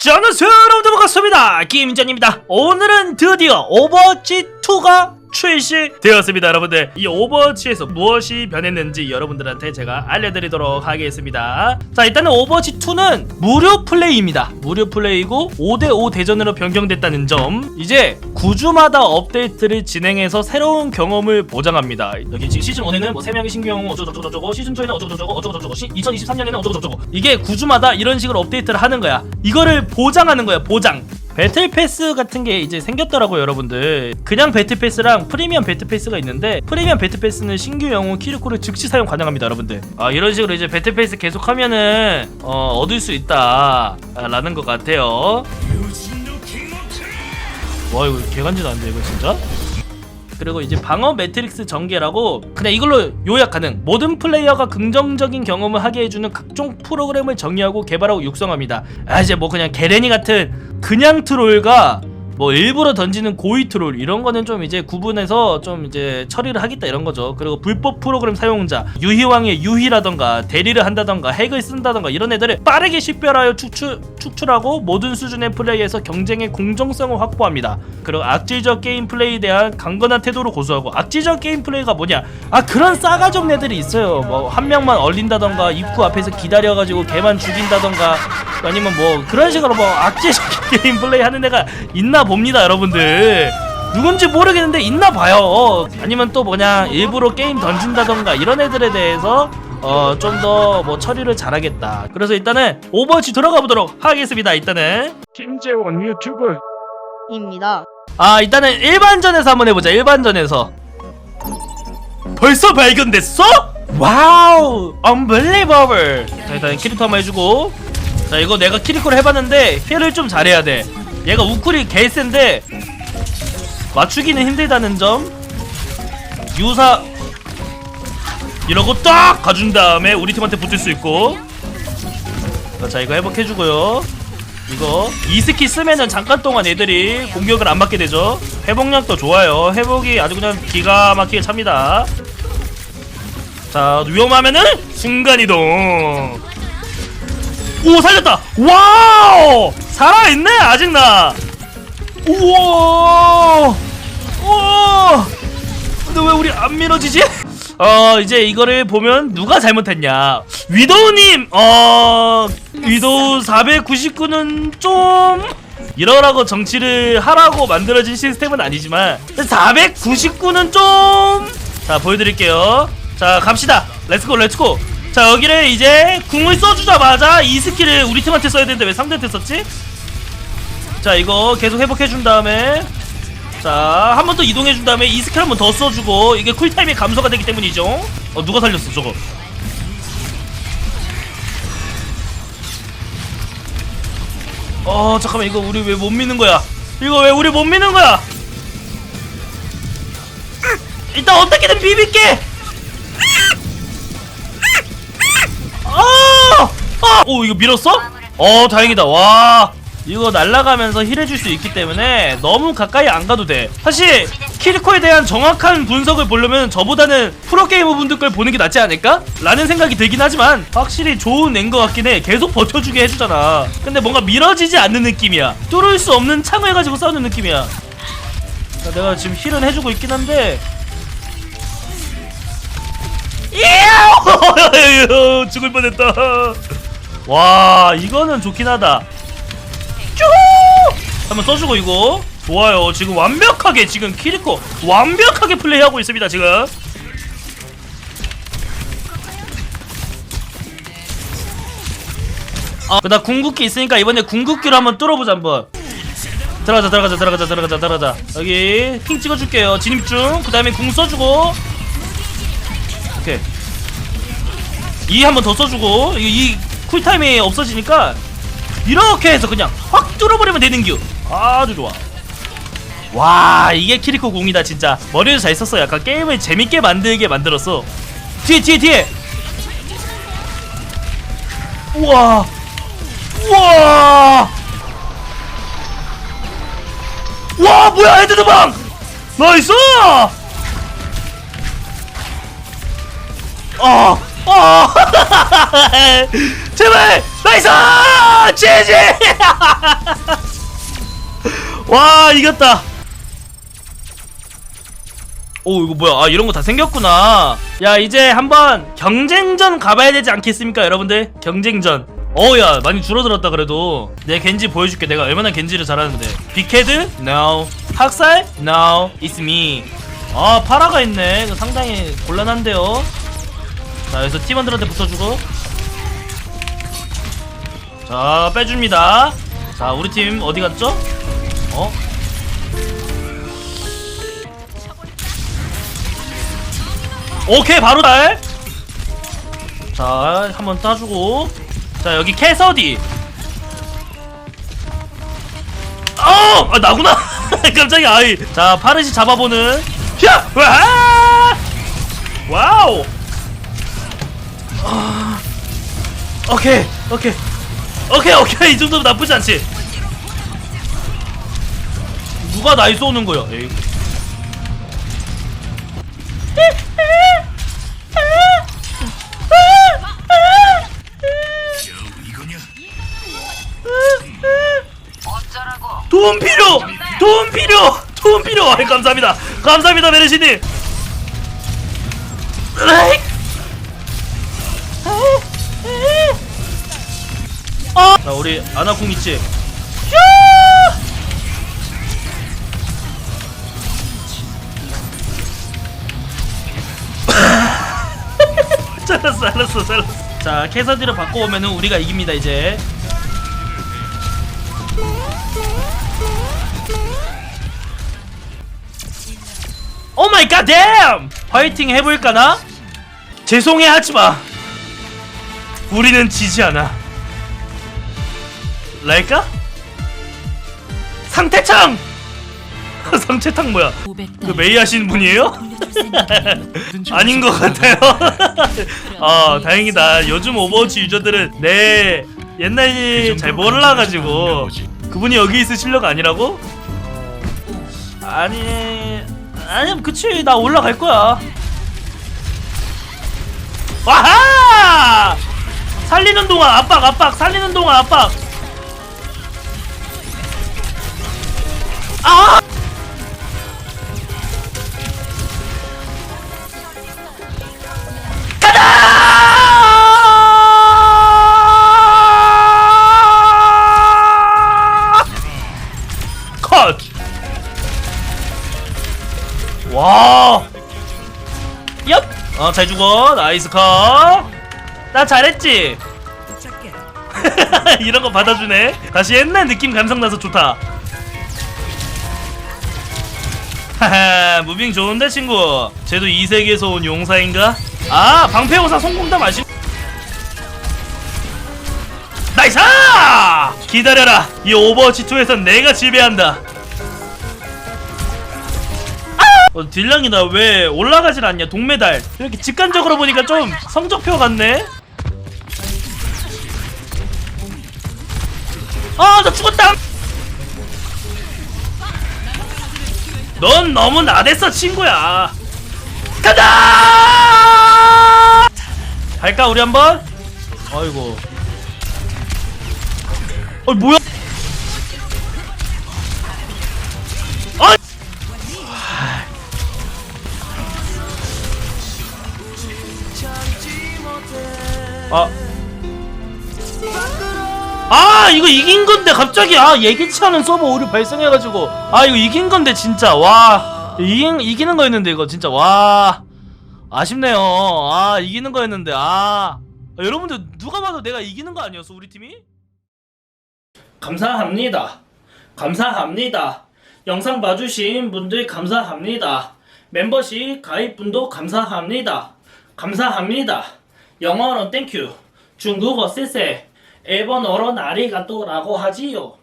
자, 안녕하세요 여러분들 반갑습니다. 김전입니다. 오늘은 드디어 오버워치 2가 출시되었습니다. 여러분들 이 오버워치에서 무엇이 변했는지 여러분들한테 제가 알려드리도록 하겠습니다. 자 일단은 오버워치 2는 무료 플레이입니다. 무료 플레이고 5대5 대전으로 변경됐다는 점. 이제 9주마다 업데이트를 진행해서 새로운 경험을 보장합니다. 여기 지금 시즌 1에는 뭐 3명의 신규 영웅 어쩌고저쩌고 시즌 2에는 어쩌고저쩌고 어쩌고저쩌고 2023년에는 어쩌고저쩌고. 이게 9주마다 이런 식으로 업데이트를 하는 거야. 이거를 보장하는 거야 보장 배틀 패스 같은 게 이제 생겼더라고요 여러분들. 그냥 배틀 패스랑 프리미엄 배틀 패스가 있는데 프리미엄 배틀 패스는 신규 영웅 키르코를 즉시 사용 가능합니다 여러분들. 아 이런 식으로 이제 배틀 패스 계속 하면은 어, 얻을 수 있다 아, 라는 것 같아요. 와 이거 개간지나는데 이거 진짜 그리고 이제 방어 매트릭스 전개라고 그냥 이걸로 요약 가능. 모든 플레이어가 긍정적인 경험을 하게 해주는 각종 프로그램을 정의하고 개발하고 육성합니다. 아 이제 뭐 그냥 게레니 같은 그냥 트롤과 뭐 일부러 던지는 고의 트롤 이런 거는 좀 이제 구분해서 좀 이제 처리를 하겠다 이런 거죠. 그리고 불법 프로그램 사용자 유희왕의 유희라던가 대리를 한다던가 핵을 쓴다던가 이런 애들을 빠르게 식별하여 축출, 축출하고 모든 수준의 플레이에서 경쟁의 공정성을 확보합니다. 그리고 악질적 게임 플레이에 대한 강건한 태도를 고수하고 악질적 게임 플레이가 뭐냐? 아 그런 싸가지 없는 애들이 있어요. 뭐 한 명만 얼린다던가 입구 앞에서 기다려가지고 걔만 죽인다던가 아니면 뭐 그런 식으로 뭐 악질적 게임 플레이 하는 애가 있나 봅니다 여러분들. 누군지 모르겠는데 있나 봐요. 아니면 또 뭐냐 일부러 게임 던진다던가 이런 애들에 대해서 어 좀 더 뭐 처리를 잘하겠다. 그래서 일단은 오버워치 들어가 보도록 하겠습니다 일단은. 김재원 유튜브. 입니다. 아 일단은 일반전에서 한번 해보자 일반전에서. 벌써 발견됐어? 와우! unbelievable! 자 일단 키리코 한번 해주고. 자 이거 내가 키리코를 해봤는데 힐을 좀 잘해야 돼 얘가 우쿨이 개센데 맞추기는 힘들다는 점. 유사 이러고 딱 가준 다음에 우리 팀한테 붙을 수 있고. 자 이거 회복해주고요. 이거 이 스킬 쓰면은 잠깐 동안 애들이 공격을 안 받게 되죠. 회복력도 좋아요. 회복이 아주 그냥 기가 막히게 찹니다. 자 위험하면은 순간이동. 오 살렸다! 와우 살아있네 아직 나. 우와. 우와. 근데 왜 우리 안 밀어지지? 어 이제 이거를 보면 누가 잘못했냐. 위도우님 어 위도우 499는 좀 이러라고 정치를 하라고 만들어진 시스템은 아니지만 499는 좀 자 보여드릴게요. 자 갑시다. 렛츠고 렛츠고 자 여기를 이제 궁을 써주자마자 이 스킬을 우리 팀한테 써야 되는데 왜 상대한테 썼지? 자 이거 계속 회복해준 다음에 자, 한 번 더 이동해준 다음에 이 스킬 한 번 더 써주고 이게 쿨타임이 감소가 되기 때문이죠. 어, 누가 살렸어 저거? 어, 잠깐만 이거 우리 왜 못 미는 거야? 이거 왜 우리 못 미는 거야? 일단 어떻게든 비빌게. 아, 아, 오 이거 밀었어? 어, 다행이다. 와. 이거 날아가면서 힐해줄 수 있기 때문에 너무 가까이 안 가도 돼. 사실 키리코에 대한 정확한 분석을 보려면 저보다는 프로게이머 분들 걸 보는 게 낫지 않을까? 라는 생각이 들긴 하지만 확실히 좋은 앤거 같긴 해. 계속 버텨주게 해주잖아. 근데 뭔가 밀어지지 않는 느낌이야. 뚫을 수 없는 창을 가지고 싸우는 느낌이야. 자, 내가 지금 힐은 해주고 있긴 한데! 죽을 뻔했다. 와 이거는 좋긴 하다. 쭈! 한번 써주고 이거 좋아요. 지금 완벽하게 지금 키리코 완벽하게 플레이하고 있습니다 지금. 아, 나 궁극기 있으니까 이번에 궁극기로 한번 뚫어보자 한번. 들어가자 들어가자 들어가자 들어가자 들어가자 여기 핑 찍어줄게요 진입 중그 다음에 궁 써주고 오케이 이 한번 더 써주고 이, 이 쿨타임이 없어지니까 이렇게 해서 그냥 확 뚫어버리면 되는 겨 아주 좋아. 와 이게 키리코 공이다 진짜. 머리를 잘 썼어. 약간 게임을 재밌게 만들게 만들었어. 뒤에 뒤에 뒤에! 우와! 우와! 와 뭐야 헤드드방! 나이스! 어, 어, 제발, 나이스! 제제! 와 이겼다. 오 이거 뭐야? 아 이런 거 다 생겼구나. 야 이제 한번 경쟁전 가봐야 되지 않겠습니까 여러분들? 경쟁전. 어야 많이 줄어들었다 그래도. 내 겐지 보여줄게. 내가 얼마나 겐지를 잘하는데. 빅헤드? No 학살? No It's me 아 파라가 있네. 상당히 곤란한데요 자 여기서 팀원들한테 붙어주고 자 빼줍니다 자 우리 팀 어디 갔죠? 어? 오케이 바로 달. 자 한번 따주고 자 여기 캐서디. 어, 아 나구나. 깜짝이야. 아이. 자 파르시 잡아보는. 야, 와, 와우. 아, 오케이, 오케이, 오케이, 오케이. 이 정도면 나쁘지 않지. 누가 나이 쏘는 거야? 에이. 도움 필요! 도움 필요! 도움 필요! 아이, 감사합니다. 감사합니다, 메르시님. 으이! 자, 우리 아나콩 있지? 휴! 잘랐어, 잘랐어, 잘랐어. 자, 캐서디를 바꿔오면은 우리가 이깁니다, 이제. 오 마이 갓 댐! 화이팅 해볼까나? 죄송해 하지마 우리는 지지 않아 라이까? 상태창! 상태탕 뭐야? 그 메이 하시는 분이에요? 아닌 것 같아요. 아 다행이다. 요즘 오버워치 유저들은 내 옛날이 잘 몰라가지고. 그분이 여기 있을 실력 아니라고? 아니 아니 그치. 나 올라갈 거야. 와하! 살리는 동안 압박 압박. 살리는 동안 압박 아 컷 와. 얍. 어, 잘 죽어. 나이스 컷. 나 잘했지? 이런 거 받아주네. 다시 옛날 느낌 감성 나서 좋다. 하하, 무빙 좋은데 친구. 쟤도 이 세계에서 온 용사인가? 아, 방패호사 성공담 아시? 나이스! 기다려라. 이 오버워치 2에선 내가 지배한다. 어, 딜량이 나 왜 올라가질 않냐 동메달 이렇게 직관적으로 보니까 좀 성적표 같네 아 나 죽었다 넌 너무 나댔어 친구야. 가자! 갈까 우리 한번? 아이고. 어 뭐야? 아 아. 아 이거 이긴 건데 갑자기 아 예기치 않은 서버 오류 발생해가지고. 아 이거 이긴 건데 진짜 와. 이긴 이기는 거였는데 이거 진짜 와. 아쉽네요. 아 이기는 거였는데 아, 아, 여러분들 누가 봐도 내가 이기는 거 아니었어 우리 팀이? 감사합니다. 감사합니다. 영상 봐주신 분들 감사합니다. 멤버십 가입분도 감사합니다. 감사합니다. 영어로 땡큐 중국어 쎄쎄 일본어로 나리가또라고 하지요